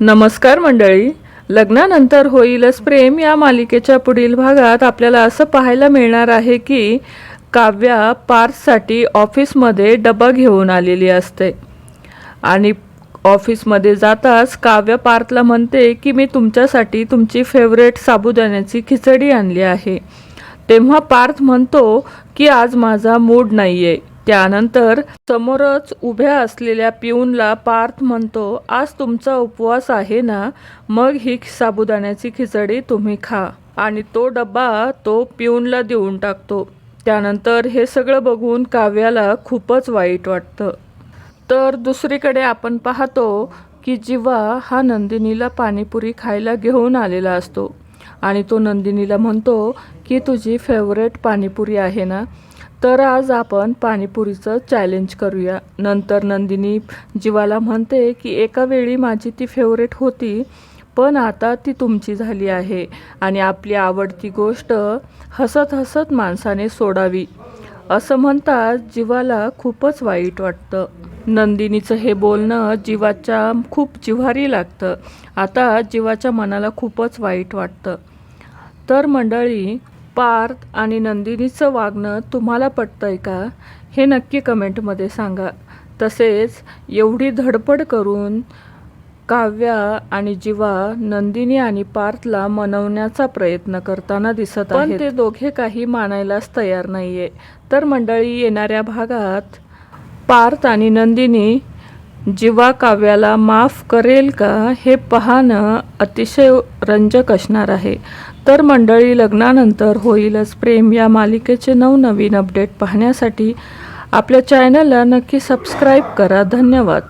नमस्कार मंडळी. लग्नानंतर होईलच प्रेम या मालिकेच्या पुढील भागात आपल्याला असं पाहायला मिळणार आहे की काव्या पार्थसाठी ऑफिसमध्ये डबा घेऊन आलेली असते. आणि ऑफिसमध्ये जाताच काव्य पार्थला म्हणते की मी तुमच्यासाठी तुमची फेवरेट साबुदाण्याची खिचडी आणली आहे. तेव्हा पार्थ म्हणतो की आज माझा मूड नाही आहे त्यानंतर समोरच उभ्या असलेल्या पिऊनला पार्थ म्हणतो आज तुमचा उपवास आहे ना? मग ही साबुदाण्याची खिचडी तुम्ही खा. आणि तो डब्बा तो पिऊनला देऊन टाकतो. त्यानंतर हे सगळं बघून काव्याला खूपच वाईट वाटतं. तर दुसरीकडे आपण पाहतो की जिवा हा नंदिनीला पाणीपुरी खायला घेऊन आलेला असतो. आणि तो नंदिनीला म्हणतो की तुझी फेवरेट पाणीपुरी आहे ना? तर आज आपण पाणीपुरीचं चॅलेंज करूया. नंतर नंदिनी जीवाला म्हणते की एका वेळी माझी ती फेवरेट होती पण आता ती तुमची झाली आहे आणि आपली आवडती गोष्ट हसत हसत माणसाने सोडावी. असं म्हणतात जीवाला खूपच वाईट वाटतं. नंदिनीचं हे बोलणं जीवाच्या खूप जिव्हारी लागतं. आता जीवाच्या मनाला खूपच वाईट वाटतं. तर मंडळी पार्थ आणि नंदिनीचं वागणं तुम्हाला पटतंय का? हे नक्की कमेंटमध्ये सांगा. तसेच एवढी धडपड करून काव्या आणि जीवा नंदिनी आणि पार्थला मनवण्याचा प्रयत्न करताना दिसत पण ते दोघे काही मानायलाच तयार नाहीये. तर मंडळी येणाऱ्या भागात पार्थ आणि नंदिनी जीवा काव्याला माफ करेल का हे पाहणं अतिशय रंजक असणार आहे. तर मंडळी लग्नानंतर होईलच प्रेम. या मालिकेचे नवनवीन अपडेट पाहण्यासाठी आपल्या चॅनलला नक्की सबस्क्राईब करा. धन्यवाद.